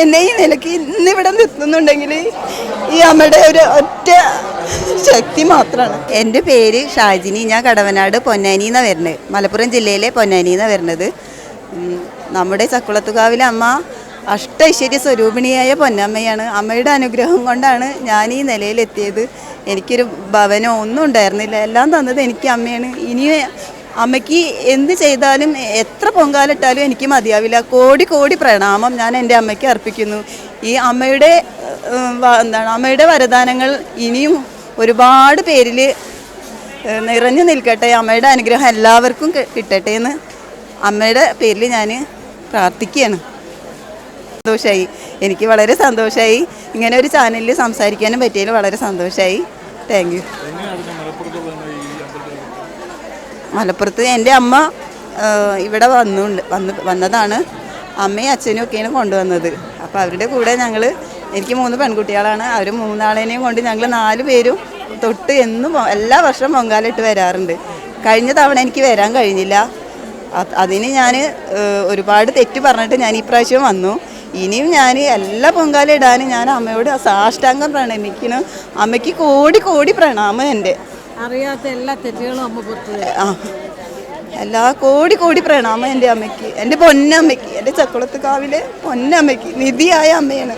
എന്നെ ഈ നിലയ്ക്ക് ഇന്നിവിടെ നിർത്തുന്നുണ്ടെങ്കിൽ ഈ അമ്മയുടെ ഒരു ഒറ്റ ശക്തി മാത്രമാണ് എന്റെ പേര് ഷാജിനി. ഞാൻ കടവനാട് പൊന്നാനി എന്നാണ് വരുന്നത് മലപ്പുറം ജില്ലയിലെ പൊന്നാനി എന്നാണ് വരുന്നത് നമ്മുടെ ചക്കുളത്തുകാവിലെ അമ്മ അഷ്ട ഐശ്വര്യ സ്വരൂപിണിയായ പൊന്നമ്മയാണ്. അമ്മയുടെ അനുഗ്രഹം കൊണ്ടാണ് ഞാൻ ഈ നിലയിലെത്തിയത്. എനിക്കൊരു ഭവനോ ഒന്നും ഉണ്ടായിരുന്നില്ല. എല്ലാം തന്നത് എനിക്ക് അമ്മയാണ്. ഇനി അമ്മയ്ക്ക് എന്ത് ചെയ്താലും എത്ര പൊങ്കാലിട്ടാലും എനിക്ക് മതിയാവില്ല. കോടി കോടി പ്രണാമം ഞാൻ എന്റെ അമ്മയ്ക്ക് അർപ്പിക്കുന്നു. ഈ അമ്മയുടെ എന്താണ് അമ്മയുടെ വരദാനങ്ങൾ ഇനിയും ഒരുപാട് പേരിൽ നിറഞ്ഞു നിൽക്കട്ടെ. അമ്മയുടെ അനുഗ്രഹം എല്ലാവർക്കും കിട്ടട്ടെ എന്ന് അമ്മയുടെ പേരിൽ ഞാൻ പ്രാർത്ഥിക്കുകയാണ്. സന്തോഷമായി എനിക്ക് വളരെ സന്തോഷമായി ഇങ്ങനെ ഒരു ചാനലിൽ സംസാരിക്കാനും പറ്റിയതിൽ വളരെ സന്തോഷമായി താങ്ക് യു. മലപ്പുറത്ത് എന്റെ അമ്മ ഇവിടെ വന്നുണ്ട്. വന്ന് വന്നതാണ്. അമ്മയും അച്ഛനും ഒക്കെയാണ് കൊണ്ടുവന്നത്. അപ്പോൾ അവരുടെ കൂടെ ഞങ്ങൾ എനിക്ക് മൂന്ന് പെൺകുട്ടികളാണ്. അവർ മൂന്നാളേനെയും കൊണ്ട് ഞങ്ങൾ നാല് പേരും തൊട്ട് എന്നും എല്ലാ വർഷവും പൊങ്കാലിട്ട് വരാറുണ്ട്. കഴിഞ്ഞ തവണ എനിക്ക് വരാൻ കഴിഞ്ഞില്ല. അത് അതിന് ഞാൻ ഒരുപാട് തെറ്റ് പറഞ്ഞിട്ട് ഞാൻ ഈ പ്രാവശ്യം വന്നു. ഇനിയും ഞാൻ എല്ലാ പൊങ്കാലിടാനും ഞാൻ അമ്മയോട് സാഷ്ടാംഗം പ്രണമിക്കുന്നു. അമ്മയ്ക്ക് കോടി കോടി പ്രണാമം എന്റെ. അറിയാത്ത എല്ലാ തെറ്റുകളും അമ്മ പുറത്തു എല്ലാ കോടി കോടി പ്രണാമം എന്റെ അമ്മയ്ക്ക്. എന്റെ പൊന്നമ്മയ്ക്ക് എന്റെ ചക്കുളത്ത് കാവിലെ പൊന്നമ്മയ്ക്ക് നിധിയായ അമ്മയാണ്.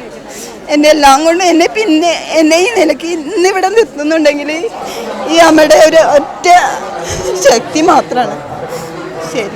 എന്നെ എല്ലാം കൊണ്ടും എന്നെ പിന്നെ എന്നെ ഈ നിലയ്ക്ക് ഇന്നിവിടെ നിർത്തുന്നുണ്ടെങ്കിൽ ഈ അമ്മയുടെ ഒരു ഒറ്റ ശക്തി മാത്രമാണ്.